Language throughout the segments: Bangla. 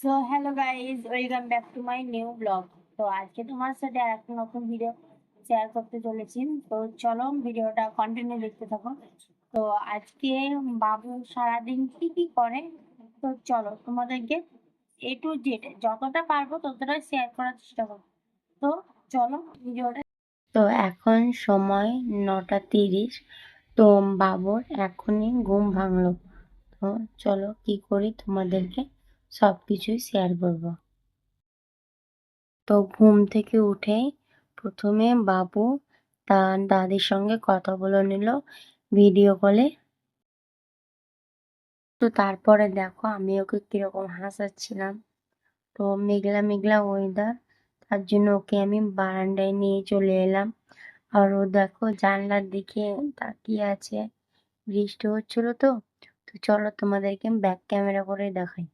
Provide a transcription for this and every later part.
So hello guys welcome back to my new blog তো আজকে তোমার সাথে আর একটা নতুন ভিডিও শেয়ার করতে চলেছি। তো, চলো ভিডিওটা কন্টিনিউ দেখতে থাকো। তো, আজকে বাবু সারাদিন কি কি করে? তো, চলো তোমাদেরকে এ টু জেড যতটা পারব ততটা শেয়ার করার চেষ্টা করব। তো, চলো ভিডিওটা তো, এখন সময় নটা তিরিশ। তো বাবুর এখনই ঘুম ভাঙলো। তো, চলো কি করি তোমাদেরকে সব কিছুই শেয়ার করব। তো ঘুম থেকে উঠে প্রথমে বাবু তার দাদির সঙ্গে কথা বলে নিল ভিডিও কলে তো তারপরে দেখো আমি ওকে কীরকম হাসাচ্ছিলাম। তো মেঘলা মেঘলা ওয়েদার তার জন্য ওকে আমি বারান্দায় নিয়ে চলে এলাম। আর ও দেখো জানলার দিকে তাকিয়ে আছে। বৃষ্টি হচ্ছিল তো তো চলো তোমাদেরকে ব্যাক ক্যামেরা করে দেখাই।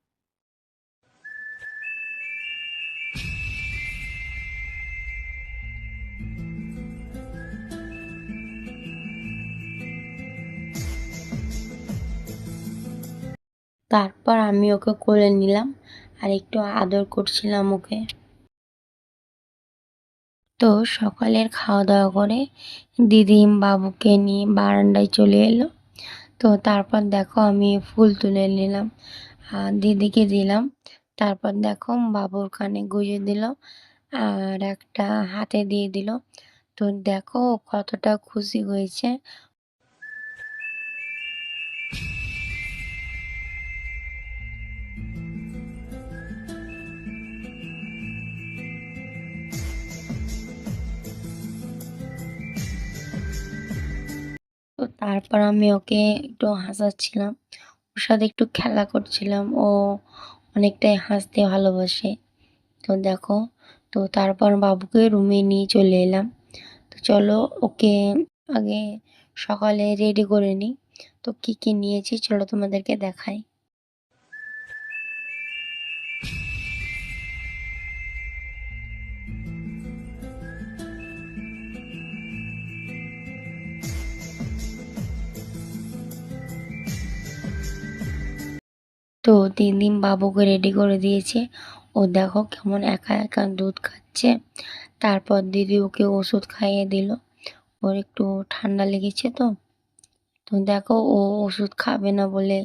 তারপর আমি ওকে কোলে নিলাম আর একটু আদর করছিলাম ওকে। তো সকালের খাওয়া দাওয়া করে দিদিম বাবুকে নিয়ে বারান্দায় চলে এলো। তো তারপর দেখো আমি ফুল তুলে নিলাম আর দিদিকে দিলাম। তারপর দেখো বাবুর কানে গুঁজে দিল আর একটা হাতে দিয়ে দিল। তো দেখো কতটা খুশি হয়েছে তারপর আমি ওকে একটু হাসাচ্ছিলাম। ওর সাথে একটু খেলা করছিলাম। ও অনেকটাই হাসতে ভালোবাসে। তো দেখো, তো তারপর বাবুকে রুমে নিয়ে চলে এলাম। তো চলো ওকে আগে সকালে রেডি করে নিই। তো কী কী নিয়েছি চলো তোমাদেরকে দেখাই। তো তিন দিন বাবুকে রেডি করে দিয়েছে। ও দেখো কেমন একা একা দুধ খাচ্ছে। তারপর দিদি ওকে ওষুধ খাইয়ে দিল। ওর একটু ঠান্ডা লেগেছে তো। তো দেখো ও ওষুধ খাবে না বলে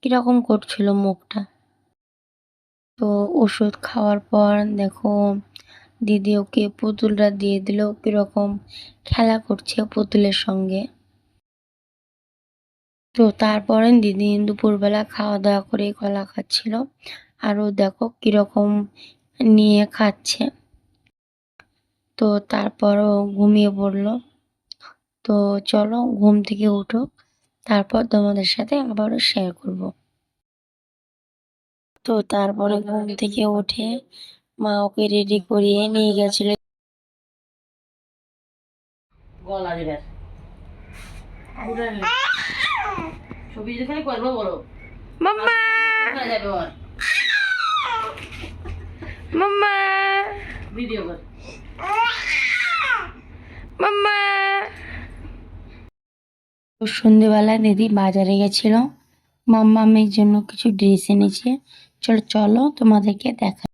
কীরকম করছিল মুখটা। তো ওষুধ খাওয়ার পর দেখো দিদি ওকে পুতুলটা দিয়ে দিল। কীরকম খেলা করছে পুতুলের সঙ্গে। তো তারপরে দিদি দুপুরবেলা খাওয়া দাওয়া করে কলা খাচ্ছিল। আর ও দেখো কীরকম নিয়ে খাচ্ছে। তো তারপর ও ঘুমিয়ে পড়ল। তো চলো ঘুম থেকে উঠো। তারপর তোমাদের সাথে আবারও শেয়ার করব। তো তারপরে ঘুম থেকে উঠে মা ওকে রেডি করিয়ে নিয়ে গেছিল। গলা ছবি যেখানে করব বলো। মাম্মা! যাবে ওর? মাম্মা! ভিডিও কর। মাম্মা! সন্ধেবেলা দিদি বাজারে গেছিল। মাম্মা মেয়ের জন্য কিছু ড্রেস এনেছে। চলো চলো তোমাদেরকে দেখা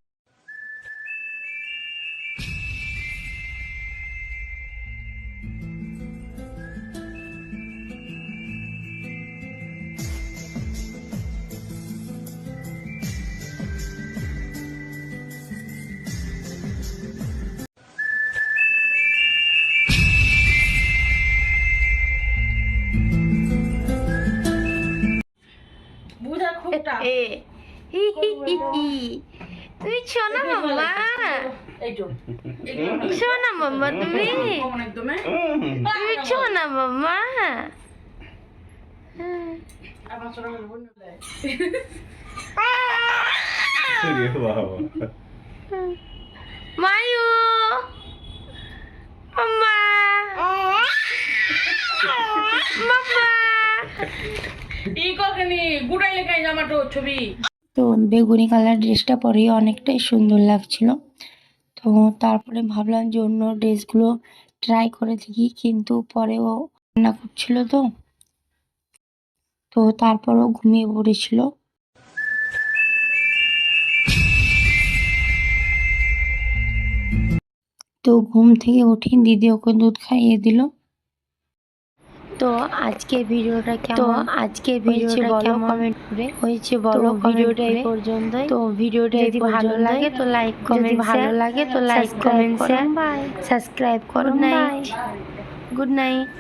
এ হি হি হি হি। তুমি শোনা মাম্মা। শোনা মাম্মা তুমি। তুই একদম না শোনা মাম্মা। আমার খানি গুড়াই লেখাই জামাটো ছবি। তো বেগুনি কালার ড্রেসটা পরে অনেকটাই সুন্দর লাগছিল। তো তারপরে ভাবলাম যে অন্য ড্রেসগুলো ট্রাই করে দেখি, কিন্তু পরেও রান্না করছিল তো। তো তারপরও ঘুমিয়ে পড়েছিল। তো ঘুম থেকে উঠে দিদি ওকে দুধ খাইয়ে দিল। তো আজকে ভিডিওটা কেমন আজকে ভিডিওটা কেমন কমেন্ট করে। হয়েছে বলো ভিডিওটা এই পর্যন্ত তো ভিডিওটা যদি ভালো লাগে তো লাইক কমেন্ট ভালো লাগে তো like comment share by subscribe করুন নাইট গুড নাইট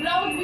ব্লাউজ